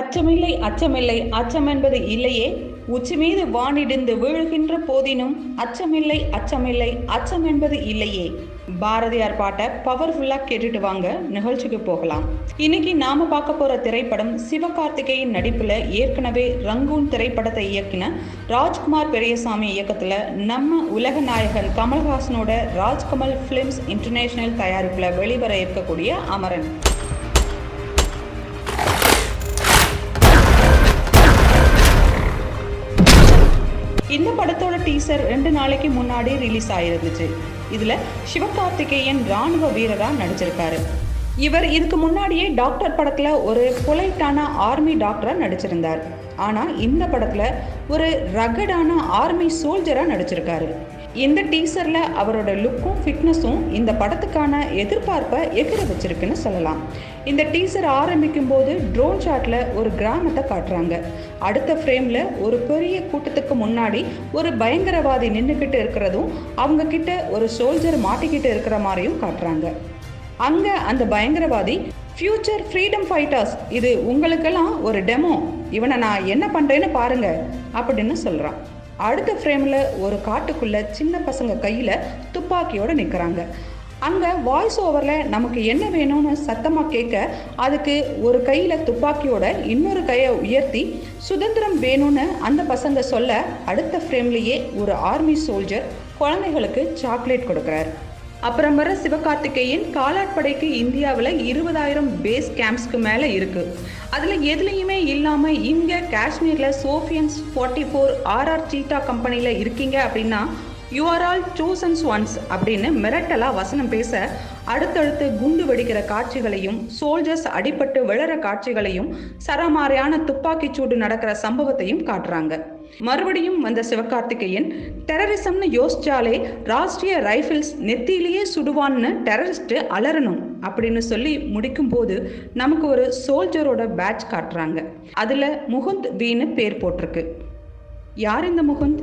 அச்சமில்லை அச்சமில்லை. அச்சம் என்பது இல்லையே. உச்சி மீது வானிடிந்து வீழ்கின்ற போதினும் அச்சமில்லை அச்சமில்லை அச்சம் என்பது இல்லையே. பாரதியார் பாட்டை பவர்ஃபுல்லாக கேட்டுட்டு வாங்க நிகழ்ச்சிக்கு போகலாம். இன்னைக்கு நாம பார்க்க போற திரைப்படம் சிவகார்த்திகேயன் நடிப்புல ஏற்கனவே ரங்கூன் திரைப்படத்தை இயக்கின ராஜ்குமார் பெரியசாமி இயக்கத்துல நம்ம உலக நாயகன் கமல்ஹாசனோட ராஜ்கமல் ஃபிலிம்ஸ் இன்டர்நேஷனல் தயாரிப்புல வெளிவர இருக்கக்கூடிய அமரன். இந்த படத்தோட டீசர் ரெண்டு நாளைக்கு முன்னாடி ரிலீஸ் ஆயிருந்துச்சு. இதுல சிவகார்த்திகேயன் ராணுவ வீரரா நடிச்சிருக்காரு. இவர் இதுக்கு முன்னாடியே டாக்டர் படத்துல ஒரு பொலைட்டான ஆர்மி டாக்டரா நடிச்சிருந்தார். ஆனா இந்த படத்துல ஒரு ரகடான ஆர்மி சோல்ஜரா நடிச்சிருக்காரு. இந்த டீசரில் அவரோட லுக்கும் ஃபிட்னஸும் இந்த படத்துக்கான எதிர்பார்ப்பை எகிர வச்சிருக்குன்னு சொல்லலாம். இந்த டீசர் ஆரம்பிக்கும் போது ட்ரோன் ஷாட்டில் ஒரு கிராமத்தை காட்டுறாங்க. அடுத்த ஃப்ரேமில் ஒரு பெரிய கூட்டத்துக்கு முன்னாடி ஒரு பயங்கரவாதி நின்றுக்கிட்டு இருக்கிறதும் அவங்க கிட்ட ஒரு சோல்ஜர் மாட்டிக்கிட்டு இருக்கிற மாதிரியும் காட்டுறாங்க. அங்கே அந்த பயங்கரவாதி ஃபியூச்சர் ஃப்ரீடம் ஃபைட்டர்ஸ் இது உங்களுக்கெல்லாம் ஒரு டெமோ இவனை நான் என்ன பண்ணுறேன்னு பாருங்க அப்படின்னு சொல்கிறான் அடுத்த ஃப்ரேமில் ஒரு காட்டுக்குள்ள சின்ன பசங்க கையில் துப்பாக்கியோடு நிற்கிறாங்க அங்கே வாய்ஸ் ஓவரில் நமக்கு என்ன வேணும்னு சத்தமாக கேட்க அதுக்கு ஒரு கையில் துப்பாக்கியோட இன்னொரு கையை உயர்த்தி சுதந்திரம் வேணும்னு அந்த பசங்க சொல்ல அடுத்த ஃப்ரேம்லேயே ஒரு ஆர்மி சோல்ஜர் குழந்தைகளுக்கு சாக்லேட் கொடுக்குறாரு. அப்புறம் வர சிவகார்த்திகேயன் காலாட்படைக்கு இந்தியாவில் இருபதாயிரம் பேஸ் கேம்ப்ஸ்க்கு மேலே இருக்கு. அதில் எதுலேயுமே இல்லாமல் இங்கே காஷ்மீரில் சோஃபியன்ஸ் ஃபார்ட்டி ஃபோர் ஆர்ஆர் சீட்டா கம்பெனியில் இருக்கீங்க அப்படின்னா you are all chosen ones அப்படின்னு மிரட்டலாக வசனம் பேச அடுத்தடுத்து குண்டு வெடிக்கிற காட்சிகளையும் சோல்ஜர்ஸ் அடிபட்டு விழற காட்சிகளையும் சரமாரியான துப்பாக்கிச் சூடு நடக்கிற சம்பவத்தையும் காட்டுறாங்க. மறுபடியும் வந்த சிவகார்த்திகேயன் டெரரிசம்னு யோசிச்சாலே ராஷ்டிரிய ரைஃபிள்ஸ் நெத்தியிலேயே சுடுவான்னு டெரரிஸ்ட் அலறணும் அப்படின்னு சொல்லி முடிக்கும் போது நமக்கு ஒரு சோல்ஜரோட பேட்ச் காட்டுறாங்க. அதில் முகுந்த் வீன்னு பேர் போட்டிருக்கு. யார் இந்த முகுந்த்?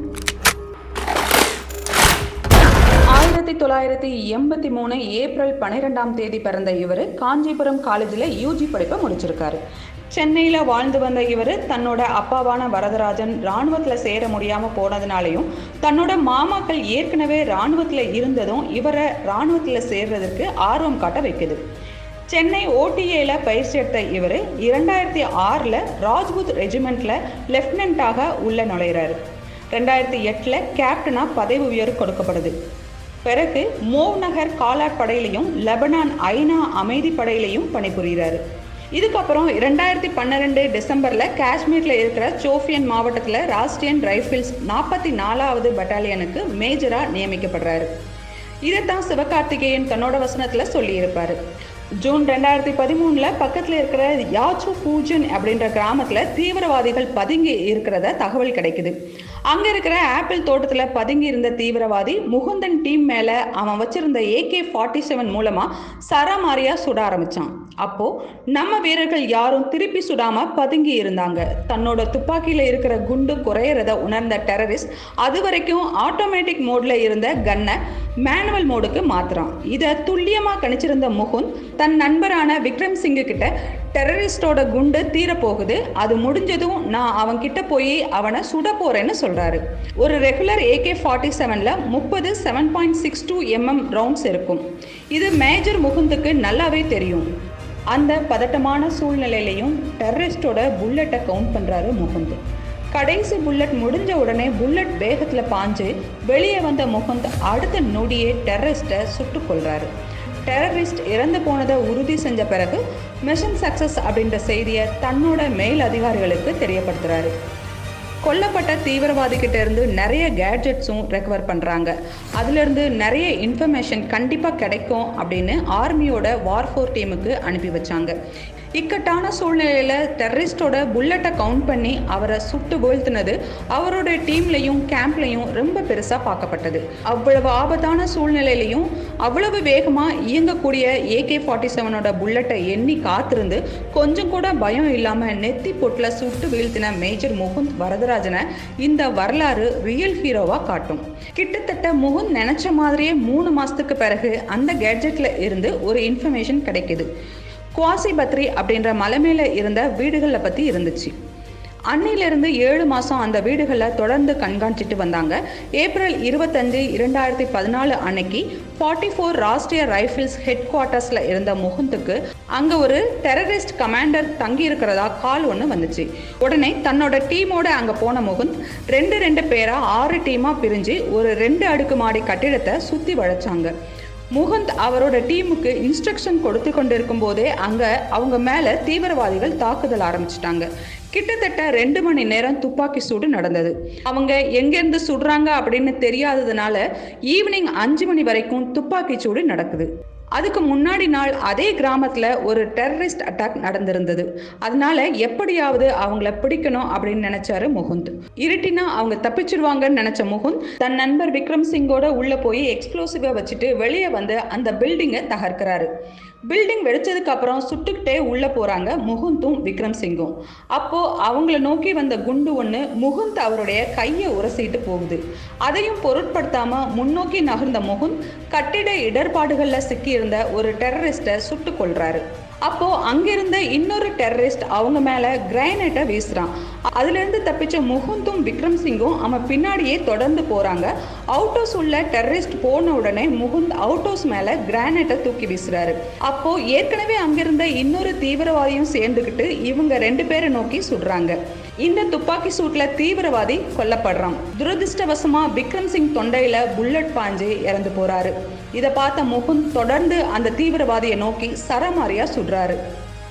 ஆயிரத்தி தொள்ளாயிரத்தி எண்பத்தி மூணு ஏப்ரல் பன்னிரெண்டாம் தேதி பிறந்த இவர் காஞ்சிபுரம் காலேஜில் யூஜி படிப்பை முடிச்சிருக்காரு. சென்னையில் வாழ்ந்து வந்த இவர் தன்னோட அப்பாவான வரதராஜன் இராணுவத்தில் சேர முடியாமல் போனதுனாலையும் தன்னோட மாமாக்கள் ஏற்கனவே இராணுவத்தில் இருந்ததும் இவரை இராணுவத்தில் சேர்றதுக்கு ஆர்வம் காட்ட வைக்குது. சென்னை ஓடிஏல பயிற்சி எடுத்த இவர் இரண்டாயிரத்தி ஆறில் ராஜ்புத் ரெஜிமெண்ட்டில் லெஃப்டினண்ட்டாக உள்ள நுழையிறாரு. ரெண்டாயிரத்தி எட்டில் கேப்டனாக பதவி உயர்வு கொடுக்கப்படுது. பிறகு மோவ் நகர் காலாட் படையிலையும் லெபனான் ஐநா அமைதி படையிலையும் பணிபுரிகிறாரு இதுக்கப்புறம் ரெண்டாயிரத்தி பன்னிரெண்டு டிசம்பரில் காஷ்மீரில் இருக்கிற சோஃபியன் மாவட்டத்தில் ராஷ்டிரியன் ரைஃபிள்ஸ் நாற்பத்தி நாலாவது பட்டாலியனுக்கு மேஜராக நியமிக்கப்படுறாரு. இதைத்தான் சிவகார்த்திகேயன் தன்னோட வசனத்தில் சொல்லியிருப்பார். ஜூன் ரெண்டாயிரத்தி பதிமூணில் பக்கத்தில் இருக்கிற யாச்சு பூஜன் அப்படின்ற கிராமத்தில் தீவிரவாதிகள் பதுங்கி இருக்கிறத தகவல் கிடைக்குது. அங்கே இருக்கிற ஆப்பிள் தோட்டத்தில் பதுங்கி இருந்த தீவிரவாதி முகுந்தன் டீம் மேலே அவன் வச்சிருந்த ஏகே ஃபார்ட்டி செவன் மூலமாக சரமாரியாக சுட ஆரம்பித்தான் அப்போது நம்ம வீரர்கள் யாரும் திருப்பி சுடாமல் பதுங்கி இருந்தாங்க. தன்னோட துப்பாக்கியில் இருக்கிற குண்டு குறையிறத உணர்ந்த டெரரிஸ்ட் அது வரைக்கும் ஆட்டோமேட்டிக் மோடில் இருந்த கன்னை மேனுவல் மோடுக்கு மாற்றுறான் இதை துல்லியமாக கணிச்சிருந்த முகுந்த் தன் நண்பரான விக்ரம் சிங்கு கிட்ட டெரரிஸ்டோட குண்டு தீரப்போகுது. அது முடிஞ்சதும் நான் அவன் கிட்ட போய் அவனை சுட போறேன்னு சொல்றாரு. ஒரு ரெகுலர் ஏகே ஃபார்ட்டி செவன்ல முப்பது seven point six two mm rounds இருக்கும். இது மேஜர் முகுந்துக்கு நல்லாவே தெரியும். அந்த பதட்டமான சூழ்நிலையிலையும் டெரரிஸ்டோட புல்லட்டை கவுண்ட் பண்ணுறாரு முகுந்த். கடைசி புல்லட் முடிஞ்ச உடனே புல்லட் வேகத்தில் பாஞ்சு வெளியே வந்த முகுந்த் அடுத்த நொடியே டெரரிஸ்ட்டை சுட்டுக்கொள்கிறாரு டெரரிஸ்ட் இறந்து போனதை உறுதி செஞ்ச பிறகு மிஷன் சக்சஸ் அப்படின்ற செய்தியை தன்னோட மேல் அதிகாரிகளுக்கு தெரியப்படுத்துறாரு. கொல்லப்பட்ட தீவிரவாதிகிட்ட இருந்து நிறைய கேட்ஜெட்ஸும் ரெக்கவர் பண்ணுறாங்க அதுலேருந்து நிறைய இன்ஃபர்மேஷன் கண்டிப்பாக கிடைக்கும் அப்படின்னு ஆர்மியோட வார்ஃபோர் டீமுக்கு அனுப்பி வச்சாங்க. இக்கட்டான சூழ்நிலையில் டெரரிஸ்டோட புல்லட்டை கவுண்ட் பண்ணி அவரை சுட்டு வீழ்த்தினது அவரோட டீம்லையும் கேம்ப்லையும் ரொம்ப பெருசாக பார்க்கப்பட்டது. அவ்வளவு ஆபத்தான சூழ்நிலையிலையும் அவ்வளவு வேகமாக இயங்கக்கூடிய ஏகே ஃபார்ட்டி செவனோட புல்லட்டை எண்ணி காத்திருந்து கொஞ்சம் கூட பயம் இல்லாமல் நெத்தி பொட்டில் சுட்டு வீழ்த்தின மேஜர் முகுந்த் வரதராஜனை இந்த வரலாறு ரியல் ஹீரோவாக காட்டும். கிட்டத்தட்ட முகுந்த் நினச்ச மாதிரியே மூணு மாதத்துக்கு பிறகு அந்த கேட்ஜெட்டில் இருந்து ஒரு இன்ஃபர்மேஷன் கிடைக்குது. குவாசி பத்ரி அப்படின்ற மலை மேலே இருந்த வீடுகளை பற்றி இருந்துச்சு. அன்னையிலிருந்து ஏழு மாதம் அந்த வீடுகளை தொடர்ந்து கண்காணிச்சிட்டு வந்தாங்க. ஏப்ரல் இருபத்தஞ்சு இரண்டாயிரத்தி பதினாலு அன்னைக்கு forty four Rashtriya rifles head குவார்ட்டர்ஸில் இருந்த முகுந்துக்கு அங்கே ஒரு டெரரிஸ்ட் கமாண்டர் தங்கி இருக்கிறதா கால் ஒன்று வந்துச்சு. உடனே தன்னோட டீமோட அங்கே போன முகுந்த் ரெண்டு ரெண்டு பேராக ஆறு டீமாக பிரிஞ்சு ஒரு ரெண்டு அடுக்கு மாடி கட்டிடத்தை சுற்றி வளைச்சாங்க. முகுந்த் அவரோட டீமுக்கு இன்ஸ்ட்ரக்ஷன் கொடுத்து கொண்டிருக்கும் போதே அங்கே அவங்க மேலே தீவிரவாதிகள் தாக்குதல் ஆரம்பிச்சிட்டாங்க. கிட்டத்தட்ட ரெண்டு மணி நேரம் துப்பாக்கி சூடு நடந்தது. அவங்க எங்கேருந்து சுடுறாங்க அப்படின்னு தெரியாததுனால ஈவினிங் அஞ்சு மணி வரைக்கும் துப்பாக்கி சூடு நடக்குது. அதுக்கு முன்னாடி நாள் அதே கிராமத்தில் ஒரு டெரரிஸ்ட் அட்டாக் நடந்திருந்தது. அதனால எப்படியாவது அவங்கள பிடிக்கணும் அப்படின்னு நினைச்சாரு முகுந்த். இருட்டினா அவங்க தப்பிச்சிருவாங்கன்னு நினைச்ச முகுந்த் தன் நண்பர் விக்ரம் சிங்கோட உள்ள போய் எக்ஸ்ப்ளோசிவை வச்சுட்டு வெளியே வந்து அந்த பில்டிங்கை தகர்க்கிறாரு. பில்டிங் வெடிச்சதுக்கு அப்புறம் சுட்டுக்கிட்டே உள்ள போறாங்க முகுந்தும் விக்ரம் சிங்கும். அப்போ அவங்கள நோக்கி வந்த குண்டு ஒன்று முகுந்த் அவருடைய கையை உரசிட்டு போகுது. அதையும் பொருட்படுத்தாம முன்னோக்கி நகர்ந்த முகுந்த் கட்டிட இடர்பாடுகளில் இருந்த ஒரு டெரரிஸ்டை சுட்டு கொள்றாரு அப்போ அங்கிருந்த இன்னொரு டெரரிஸ்ட் அவங்க மேல கிரானைட்டை வீசுறான். அதுல இருந்து தப்பிச்ச முகுந்தும் விக்ரம் சிங்கும் அவன் பின்னாடியே தொடர்ந்து போறாங்க. அவுட் உள்ள டெரரிஸ்ட் போன உடனே முகுந்த் அவுட் மேல கிரானைட்டை தூக்கி வீசுறாரு. அப்போ ஏற்கனவே அங்கிருந்த இன்னொரு தீவிரவாதியும் சேர்ந்துக்கிட்டு இவங்க ரெண்டு பேரை நோக்கி சுடுறாங்க. இந்த துப்பாக்கி சூட்ல தீவிரவாதி கொல்லப்படுறான். துரதிருஷ்டவசமா விக்ரம் சிங் தொண்டையில புல்லட் பாஞ்சு இறந்து போறாரு. இதை பார்த்த முகுந்த் தொடர்ந்து அந்த தீவிரவாதியை நோக்கி சரமாரியா சுடுறாரு.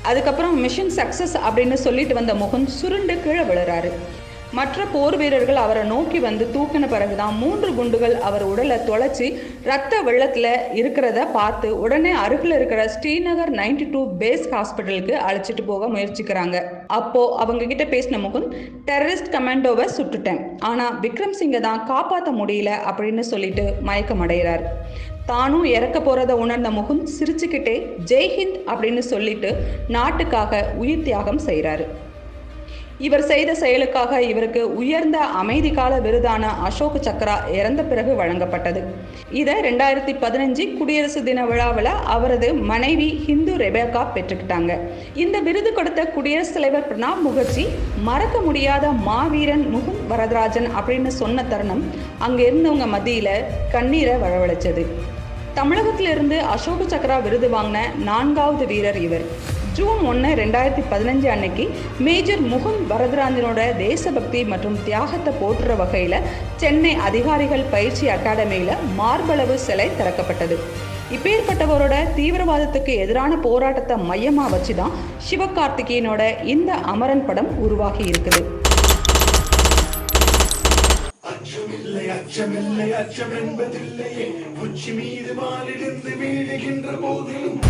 அதுக்கப்புறம் மிஷன் சக்சஸ் அப்படின்னு சொல்லிட்டு வந்த முகுந்த் சுருண்டு கீழே விழுறாரு. மற்ற போர் வீரர்கள் அவரை நோக்கி வந்து தூக்கின பிறகுதான் மூன்று குண்டுகள் அவர் உடலை தொலைச்சி ரத்த வெள்ளத்தில் இருக்கிறத பார்த்து உடனே அருகில் இருக்கிற ஸ்ரீநகர் நைன்டி டூ பேஸ் ஹாஸ்பிட்டலுக்கு அழைச்சிட்டு போக முயற்சிக்கிறாங்க. அப்போ அவங்க கிட்ட பேசின முகுந்த் டெரரிஸ்ட் கமாண்டோவை சுட்டுட்டேன். ஆனால் விக்ரம் சிங்கை தான் காப்பாற்ற முடியல அப்படின்னு சொல்லிட்டு மயக்கம் அடைகிறார். தானும் இறக்க போறத உணர்ந்த முகுந்த் சிரிச்சுக்கிட்டே ஜெய்ஹிந்த் அப்படின்னு சொல்லிட்டு நாட்டுக்காக உயிர் தியாகம் செய்கிறாரு. இவர் செய்த செயலுக்காக இவருக்கு உயர்ந்த அமைதி கால விருதான அசோக் சக்ரா இறந்த பிறகு வழங்கப்பட்டது. இதை ரெண்டாயிரத்தி பதினஞ்சு குடியரசு தின விழாவில் அவரது மனைவி ஹிந்து ரெபேக்கா பெற்றுக்கிட்டாங்க. இந்த விருது கொடுத்த குடியரசுத் தலைவர் பிரணாப் முகர்ஜி மறக்க முடியாத மாவீரன் முகுந்த் வரதராஜன் அப்படின்னு சொன்ன தருணம் அங்கே இருந்தவங்க மத்தியில் கண்ணீரை வரவழைச்சது. தமிழகத்திலிருந்து அசோக சக்ரா விருது வாங்கின நான்காவது வீரர் இவர். ஜூன் ஒன்று ரெண்டாயிரத்தி பதினஞ்சு அன்னைக்கு மேஜர் முகுந்த் வரதராஜனோட தேசபக்தி மற்றும் தியாகத்தை போற்றுற வகையில் சென்னை அதிகாரிகள் பயிற்சி அகாடமியில் மார்பளவு சிலை திறக்கப்பட்டது. இப்பேற்பட்டவரோட தீவிரவாதத்துக்கு எதிரான போராட்டத்தை மையமாக வச்சு தான் சிவகார்த்திகேயனோட இந்த அமரன் படம் உருவாகி இருக்குது. அச்சமில்லை அச்சமில்லை அச்சம் என்பதில்லையே உச்சி மீது மாலிருந்து வீழுகின்ற போதிலும்